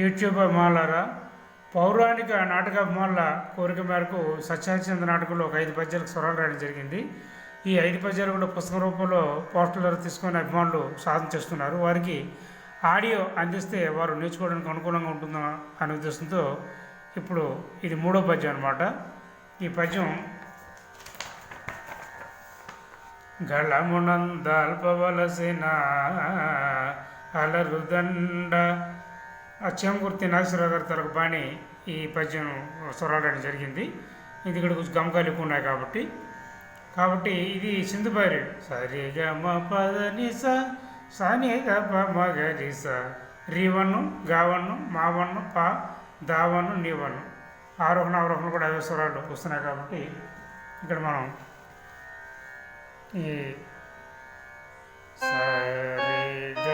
YouTube అభిమానులారా పౌరాణిక నాటక అభిమానుల కోరిక మేరకు సత్యహరిచంద్ర నాటకంలో ఒక ఐదు పద్యాలకు స్వరాలు రాయడం జరిగింది. ఈ ఐదు పద్యాలు కూడా పుస్తక రూపంలో పోస్టర్లు తీసుకొని అభిమానులు సాధన చేస్తున్నారు. వారికి ఆడియో అందిస్తే వారు నేర్చుకోవడానికి అనుకూలంగా ఉంటుందా అనే ఉద్దేశంతో ఇప్పుడు ఇది మూడో పద్యం అనమాట ఈ పద్యం గళమునందల్పవలసిన అలరుదండ అచ్చంకుర్తి నాగేశ్వరరావు గారి తరకు బాణి ఈ పద్యం స్వరాడడం జరిగింది. ఇది ఇక్కడ కొంచెం గమకాలు ఎక్కువ ఉన్నాయి కాబట్టి. కాబట్టి ఇది సింధుబారి సరిగా మ పదని స సని గ రీవన్ను గావన్ను మావన్ను పా దావన్ను నీవన్ను. ఆరోహణ అవరోహణ కూడా అవే స్వరాలు వస్తున్నాయి కాబట్టి ఇక్కడ మనం ఈ సరి గ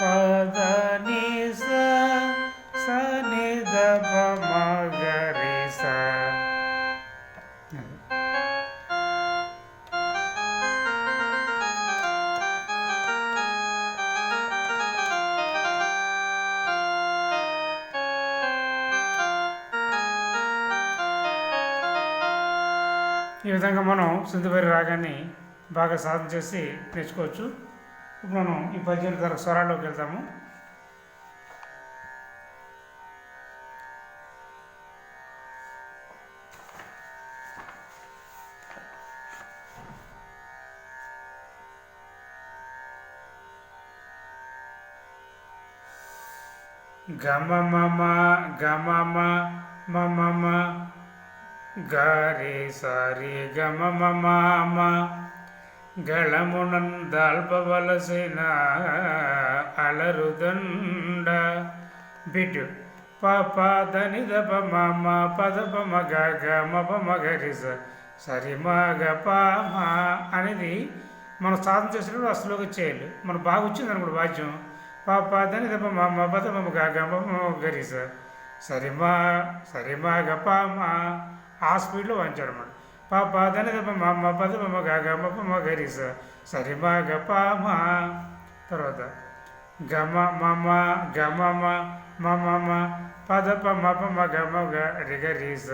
పద ఈ విధంగా మనం సింధుబరి రాగాన్ని బాగా సాధన చేసి నేర్చుకోవచ్చు. ఇప్పుడు మనం ఈ పద్యం తర స్వరాల్లోకి వెళ్తాము. గమ మమ గమ మమ మమ గారి సారే గమ మమ మ గళమునందాల్పవలసిన అలరుదండ బిడ్డు పాప దని దప మామ పదప మగ గ మ పమ సరి మగ గ అనేది మనం సాధన చేసినప్పుడు అసలుగా చేయాలి. మనం బాగా వచ్చింది అనుకోండి వాద్యం. పాప దని దప మామ పదప మగ గ గ పమ గరి సరి మా సరి మ గ పామా ఆ స్పీడ్లో వాయించాడు అన్నమాట. పాప దని దప మా పద పమ గ గ మ పమ గరి స. సరి మ గ ప మ. తర్వాత గమ మమ గమ మ మమ మ పద పమ పమ గమ గ రి గ రి స.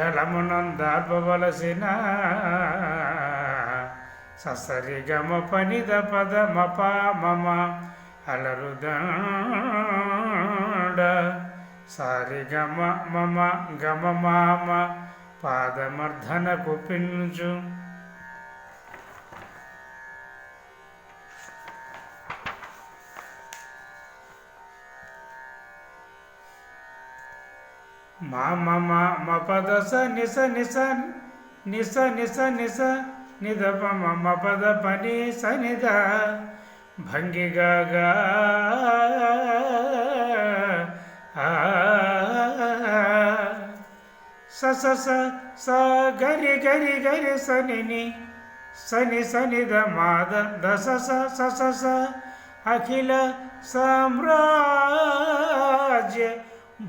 గళమునందాల్పవలసిన ససరి గమ పనిద పద మప మమ అలరుదండ సారిగమ మమ గమ మామ పాదమర్ధన కుపించు మా మమ మ స నిస నిస నిస నిస నిస నిద మమ పద పని స నిద భంగి స స స స గరి గరి గరి సని సని సని ద మాద ద స స స స స అఖిల సామ్రాజ్య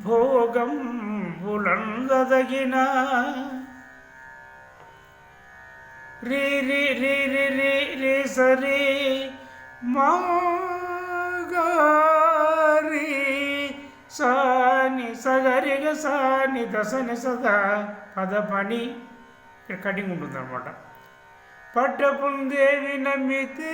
భోగం బులందదగిన రి రి రి రి రి రి సరి మా సాని సగరిగ సాని దశని సదా పద పని ఇక్కడ కటింగ్ ఉంటుంది అనమాట పట్టపుందేవి నమ్మితే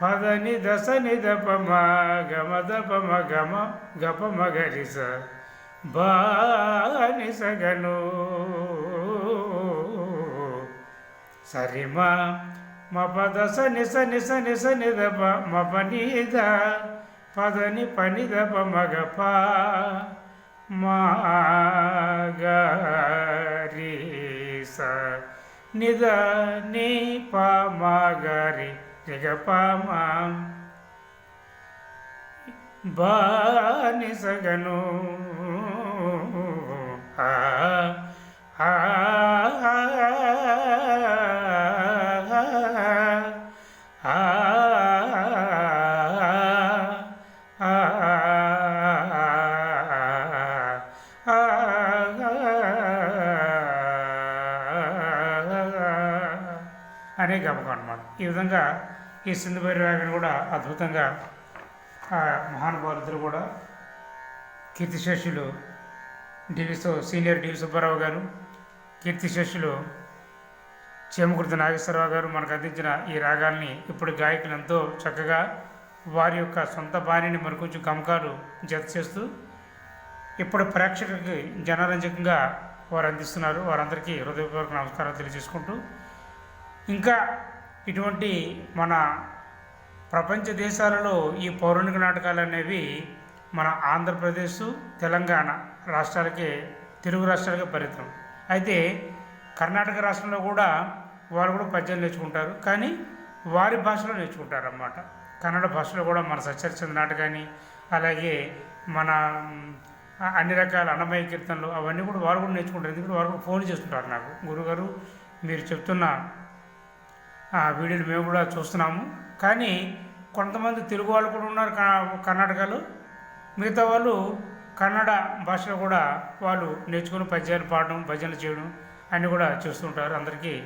పదని దశ నిదపమ గమ దపమ గమ గపమ గరిస. బాని సగను. సరిమ మ పద స నిస నిస నిస నిదప మ పనిద పదని పని దప మగ మాగరి స నిద నీ ప మాగరి రిగ ప మా. బాని సగను. అనే గమకం అనమాట ఈ విధంగా ఈ సింధుభైరి రాగని కూడా అద్భుతంగా మహానుభావులు కూడా కీర్తిశేషులు డివిసో సీనియర్ డివి సుబ్బారావు గారు కీర్తిశేషులు చేమకుర్తి నాగేశ్వరరావు గారు మనకు అందించిన ఈ రాగాల్ని ఇప్పుడు గాయకులు ఎంతో చక్కగా వారి యొక్క సొంత బాణిని మరికొంచెం గమకాలు జత చేస్తూ ఇప్పుడు ప్రేక్షకులకి జనరంజకంగా వారు అందిస్తున్నారు. వారందరికీ హృదయపూర్వక నమస్కారాలు తెలియజేసుకుంటూ ఇంకా ఇటువంటి మన ప్రపంచ దేశాలలో ఈ పౌరాణిక నాటకాలు అనేవి మన ఆంధ్రప్రదేశ్ తెలంగాణ రాష్ట్రాలకే తెలుగు రాష్ట్రాలకే పరిమితం. అయితే కర్ణాటక రాష్ట్రంలో కూడా వారు కూడా పద్యాలు నేర్చుకుంటారు. కానీ వారి భాషలో నేర్చుకుంటారు అన్నమాట కన్నడ భాషలో కూడా మన సచ్చరిచంద్ర కానీ అలాగే మన అన్ని రకాల అన్నమయ కీర్తనలు అవన్నీ కూడా వారు కూడా నేర్చుకుంటారు. ఎందుకంటే వారు కూడా ఫోన్ చేస్తుంటారు నాకు. గురుగారు మీరు చెప్తున్న ఆ వీడియోలు మేము కూడా చూస్తున్నాము. కానీ కొంతమంది తెలుగు వాళ్ళు కూడా ఉన్నారు క- కర్ణాటకలో. మిగతా వాళ్ళు కన్నడ భాషలో కూడా వాళ్ళు నేర్చుకుని పద్యాలు పాడడం భజనలు చేయడం అన్నీ కూడా చూస్తుంటారు అందరికీ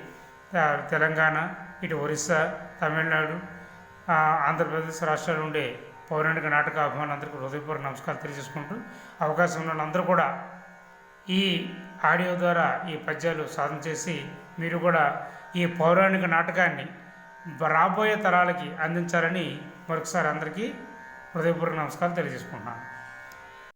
తెలంగాణ ఇటు ఒరిస్సా తమిళనాడు ఆంధ్రప్రదేశ్ రాష్ట్రాలు ఉండే పౌరాణిక నాటక అభిమానులందరికీ హృదయపూర్వక నమస్కారం తెలియజేసుకుంటూ అవకాశం ఉన్న కూడా ఈ ఆడియో ద్వారా ఈ పద్యాలు సాధన చేసి మీరు కూడా ఈ పౌరాణిక నాటకాన్ని రాబోయే తరాలకి అందించాలని మరొకసారి అందరికీ హృదయపూర్వక నమస్కారం తెలియజేసుకుంటున్నాను.